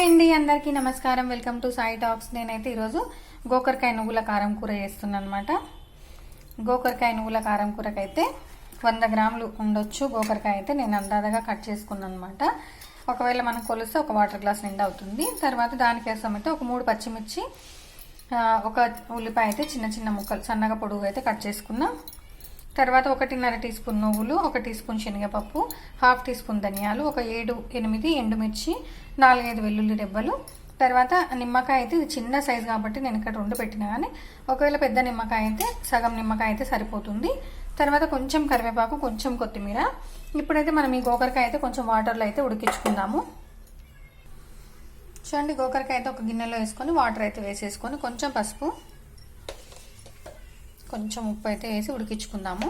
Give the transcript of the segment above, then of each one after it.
Hi అండి అందరికీ నమస్కారం. వెల్కమ్ టు సాయి టాక్స్ నేనైతే ఈరోజు గోకరకాయ నువ్వుల కారం కూర చేస్తున్నాను అనమాట గోకరకాయ నువ్వుల కారం కూరకైతే వంద గ్రాములు ఉండొచ్చు. గోకరకాయ అయితే నేను అందాదగా కట్ చేసుకున్నాను అనమాట ఒకవేళ మనం కొలిస్తే ఒక వాటర్ గ్లాస్ నిండా అవుతుంది. తర్వాత దానికోసం అయితే ఒక మూడు పచ్చిమిర్చి ఒక ఉల్లిపాయ అయితే చిన్న చిన్న ముక్కలు సన్నగా పొడుగు అయితే కట్ చేసుకున్నాం. తర్వాత ఒకటిన్నర టీ స్పూన్ నువ్వులు ఒక టీ స్పూన్ శనగపప్పు హాఫ్ టీ స్పూన్ ధనియాలు ఒక ఏడు ఎనిమిది ఎండుమిర్చి నాలుగైదు వెల్లుల్లి రెబ్బలు. తర్వాత నిమ్మకాయ అయితే ఇది చిన్న సైజు కాబట్టి నేను ఇక్కడ రెండు పెట్టినా కానీ ఒకవేళ పెద్ద నిమ్మకాయ అయితే సగం నిమ్మకాయ అయితే సరిపోతుంది. తర్వాత కొంచెం కరివేపాకు కొంచెం కొత్తిమీర. ఇప్పుడైతే మనం ఈ గోకరకాయ అయితే కొంచెం వాటర్లో అయితే ఉడికించుకుందాము. చూడండి గోకరకాయ అయితే ఒక గిన్నెలో వేసుకొని వాటర్ అయితే వేసేసుకొని కొంచెం పసుపు. కొంచెం ఉప్పు అయితే వేసి ఉడికించుకుందాము.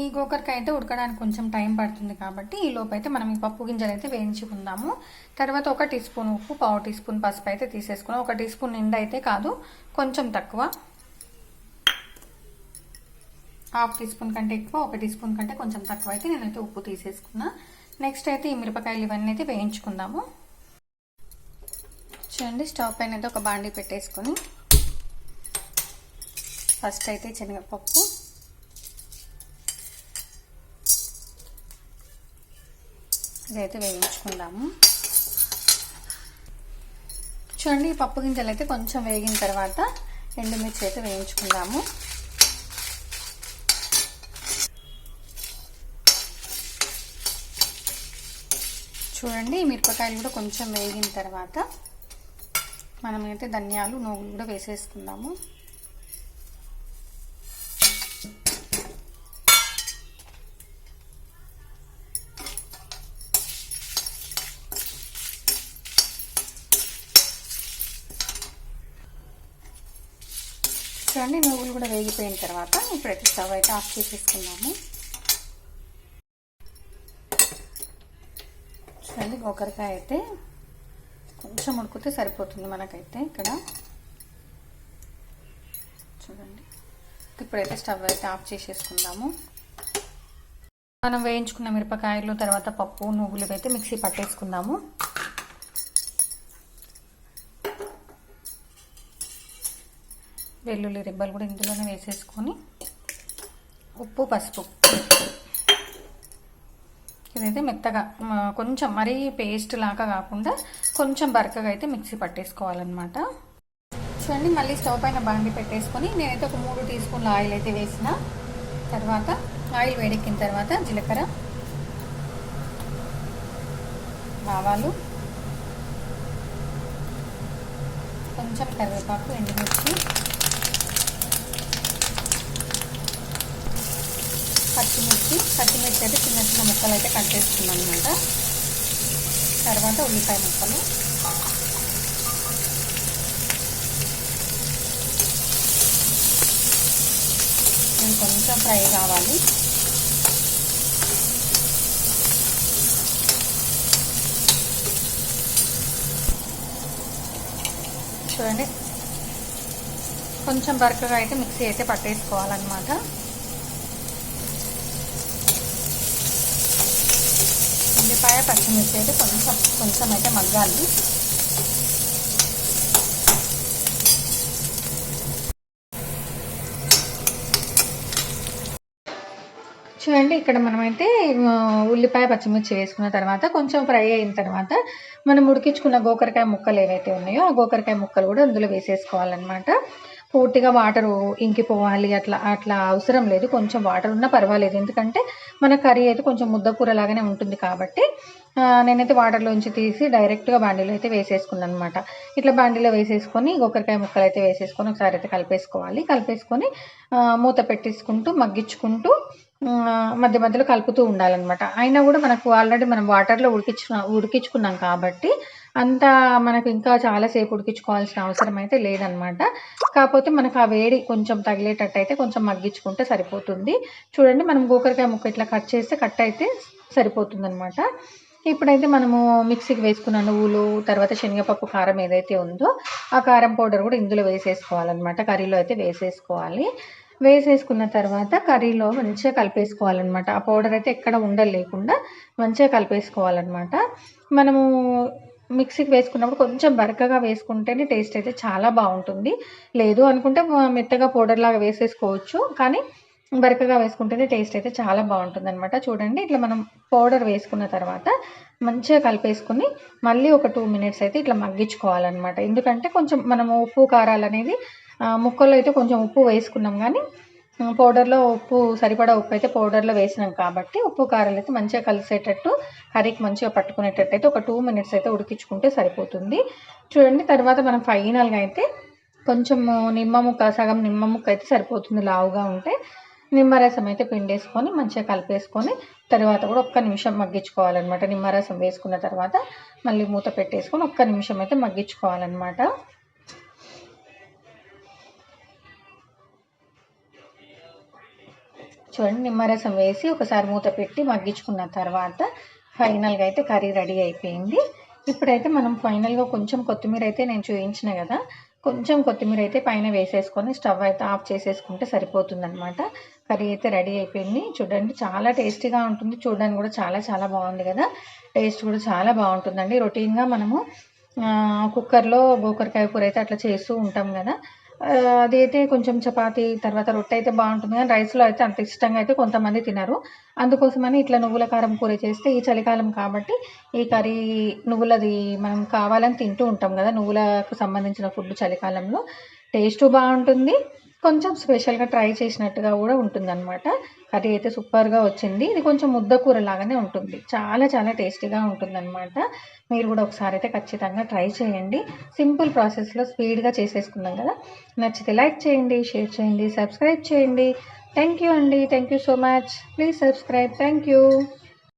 ఈ గోకరకాయ అయితే ఉడకడానికి కొంచెం టైం పడుతుంది కాబట్టి ఈ లోపు అయితే మనం ఈ పప్పు గింజలు అయితే వేయించుకుందాము. తర్వాత ఒక టీ స్పూన్ ఉప్పు పావు టీ స్పూన్ పసుపు అయితే తీసేసుకున్నాం. ఒక టీ స్పూన్ నిండా అయితే కాదు కొంచెం తక్కువ. హాఫ్ టీ స్పూన్ కంటే ఎక్కువ ఒక టీ స్పూన్ కంటే కొంచెం తక్కువ అయితే నేనైతే ఉప్పు తీసేసుకున్నా. నెక్స్ట్ అయితే ఈ మిరపకాయలు ఇవన్నీ అయితే వేయించుకుందాము. చూడండి స్టవ్ పైన అయితే ఒక బాండీ పెట్టేసుకొని ఫస్ట్ అయితే శనగపప్పు. ఇదైతే వేయించుకుందాము. చూడండి ఈ పప్పు గింజలు అయితే కొంచెం వేగిన తర్వాత ఎండుమిర్చి అయితే వేయించుకుందాము. చూడండి మిరపకాయలు కూడా కొంచెం వేగిన తర్వాత మనమైతే ధనియాలు నూగులు కూడా వేసేసుకుందాము. చూడండి నువ్వులు కూడా వేగిపోయిన తర్వాత ఇప్పుడైతే స్టవ్ అయితే ఆఫ్ చేసేసుకున్నాము చూడండి గోకరకాయ అయితే కొంచెం ఉడికితే సరిపోతుంది మనకైతే ఇక్కడ. చూడండి ఇప్పుడైతే స్టవ్ అయితే ఆఫ్ చేసేసుకుందాము. మనం వేయించుకున్న మిరపకాయలు తర్వాత పప్పు నువ్వులు అయితే మిక్సీ పట్టేసుకుందాము. వెల్లుల్లి రిబ్బలు కూడా ఇందులోనే వేసేసుకొని ఉప్పు పసుపు. ఇదైతే మెత్తగా కొంచెం మరీ పేస్ట్ లాగా కాకుండా కొంచెం బరకగా అయితే మిక్సీ పట్టేసుకోవాలన్నమాట. చూడండి మళ్ళీ స్టవ్ పైన బాండి పెట్టేసుకొని నేనైతే ఒక మూడు టీ స్పూన్ల ఆయిల్ అయితే వేసిన తర్వాత ఆయిల్ వేడెక్కిన తర్వాత జీలకర్ర ఆవాలు కొంచెం కరివేపాకు ఎండుమిర్చి పచ్చిమిర్చి పచ్చిమిర్చి అయితే చిన్న చిన్న ముక్కలు అయితే కట్ చేసుకున్నాను అనమాట తర్వాత ఉల్లిపాయ ముక్కలు. కొంచెం ఫ్రై కావాలి. చూడండి. కొంచెం బరకగా అయితే మిక్సీ అయితే పట్టేసుకోవాలన్నమాట. ఉల్లిపాయ పచ్చిమిర్చి అయితే కొంచెం కొంచెం అయితే మగ్గాలి. చూడండి ఇక్కడ మనమైతే ఉల్లిపాయ పచ్చిమిర్చి వేసుకున్న తర్వాత కొంచెం ఫ్రై అయిన తర్వాత మనం ఉడికించుకున్న గోకరకాయ ముక్కలు ఏవైతే ఉన్నాయో ఆ గోకరకాయ ముక్కలు కూడా అందులో వేసేసుకోవాలన్నమాట. పూర్తిగా వాటర్ ఇంకిపోవాలి అట్లా అట్లా అవసరం లేదు. కొంచెం వాటర్ ఉన్నా పర్వాలేదు. ఎందుకంటే మన కర్రీ అయితే కొంచెం ముద్ద కూర లాగానే ఉంటుంది కాబట్టి నేనైతే వాటర్లోంచి తీసి డైరెక్ట్గా బాండీలో అయితే వేసేసుకున్నాను అనమాట ఇట్లా బాండీలో వేసేసుకొని గోకరకాయ ముక్కలు అయితే వేసేసుకొని ఒకసారి అయితే కలిపేసుకోవాలి. కలిపేసుకొని మూత పెట్టేసుకుంటూ మగ్గించుకుంటూ మధ్య మధ్యలో కలుపుతూ ఉండాలన్నమాట. అయినా కూడా మనకు ఆల్రెడీ మనం వాటర్లో ఉడికించుకున్నా ఉడికించుకున్నాం కాబట్టి అంత మనకు ఇంకా చాలాసేపు ఉడికించుకోవాల్సిన అవసరం అయితే లేదనమాట కాకపోతే మనకు ఆ వేడి కొంచెం తగిలేటట్టు అయితే కొంచెం మగ్గించుకుంటే సరిపోతుంది. చూడండి మనం గోకరకాయ ముక్క ఇట్లా కట్ చేస్తే కట్ అయితే సరిపోతుంది అనమాట ఇప్పుడైతే మనము మిక్సీకి వేసుకున్న నువ్వులు తర్వాత శనగపప్పు కారం ఏదైతే ఉందో ఆ కారం పౌడర్ కూడా ఇందులో వేసేసుకోవాలన్నమాట. కర్రీలో అయితే వేసేసుకోవాలి. వేసేసుకున్న తర్వాత కర్రీలో మంచిగా కలిపేసుకోవాలన్నమాట. ఆ పౌడర్ అయితే ఎక్కడ ఉండలేకుండా మంచిగా కలిపేసుకోవాలన్నమాట. మనము మిక్సీకి వేసుకున్నప్పుడు కొంచెం బరకగా వేసుకుంటేనే టేస్ట్ అయితే చాలా బాగుంటుంది. లేదు అనుకుంటే మెత్తగా పౌడర్ లాగా వేసేసుకోవచ్చు కానీ బరకగా వేసుకుంటేనే టేస్ట్ అయితే చాలా బాగుంటుంది అనమాట చూడండి ఇట్లా మనం పౌడర్ వేసుకున్న తర్వాత మంచిగా కలిపేసుకుని మళ్ళీ ఒక టూ మినిట్స్ అయితే ఇట్లా మగ్గించుకోవాలన్నమాట. ఎందుకంటే కొంచెం మనము ఉప్పు కారాలు అనేది ముక్కల్లో అయితే కొంచెం ఉప్పు వేసుకున్నాం కానీ పౌడర్లో ఉప్పు సరిపడా ఉప్పు అయితే పౌడర్లో వేసినాం కాబట్టి ఉప్పు కారాలు అయితే మంచిగా కలిసేటట్టు కర్రీకి మంచిగా పట్టుకునేటట్టు అయితే ఒక టూ మినిట్స్ అయితే ఉడికించుకుంటే సరిపోతుంది. చూడండి తర్వాత మనం ఫైనల్గా అయితే కొంచెము నిమ్మ ముక్క సగం నిమ్మ ముక్క అయితే సరిపోతుంది లావుగా ఉంటే నిమ్మరసం అయితే పిండేసుకొని మంచిగా కలిపేసుకొని తర్వాత కూడా ఒక్క నిమిషం మగ్గించుకోవాలన్నమాట. నిమ్మరసం వేసుకున్న తర్వాత మళ్ళీ మూత పెట్టేసుకొని ఒక్క నిమిషం అయితే మగ్గించుకోవాలన్నమాట. చూడండి నిమ్మరసం వేసి ఒకసారి మూత పెట్టి మగ్గించుకున్న తర్వాత ఫైనల్గా అయితే కర్రీ రెడీ అయిపోయింది. ఇప్పుడైతే మనం ఫైనల్గా కొంచెం కొత్తిమీర అయితే నేను చూపించిన కదా కొంచెం కొత్తిమీర అయితే పైన వేసేసుకొని స్టవ్ అయితే ఆఫ్ చేసేసుకుంటే సరిపోతుందనమాట కర్రీ అయితే రెడీ అయిపోయింది. చూడండి చాలా టేస్టీగా ఉంటుంది. చూడడానికి కూడా చాలా చాలా బాగుంది కదా. టేస్ట్ కూడా చాలా బాగుంటుందండి. రొటీన్గా మనము కుక్కర్లో గోకరకాయ కూర అయితే అట్లా చేస్తూ ఉంటాం కదా. అదైతే కొంచెం చపాతీ తర్వాత రొట్టె అయితే బాగుంటుంది కానీ రైస్లో అయితే అంత ఇష్టంగా అయితే కొంతమంది తినరు. అందుకోసమని ఇట్లా నువ్వుల కారం కూర చేస్తే ఈ చలికాలం కాబట్టి ఈ కర్రీ నువ్వులది మనం కావాలని తింటూ ఉంటాం కదా నువ్వులకు సంబంధించిన ఫుడ్ చలికాలంలో. టేస్ట్ బాగుంటుంది. కొంచెం స్పెషల్గా ట్రై చేసినట్టుగా కూడా ఉంటుందన్నమాట. కర్రీ అయితే సూపర్గా వచ్చింది. ఇది కొంచెం ముద్ద కూర లాగానే ఉంటుంది. చాలా చాలా టేస్టీగా ఉంటుందన్నమాట. మీరు కూడా ఒకసారి అయితే ఖచ్చితంగా ట్రై చేయండి. సింపుల్ ప్రాసెస్లో స్పీడ్గా చేసేసుకున్నాం కదా. నచ్చితే లైక్ చేయండి షేర్ చేయండి సబ్స్క్రైబ్ చేయండి. థ్యాంక్ యూ అండి. Thank you so much. Please subscribe. Thank you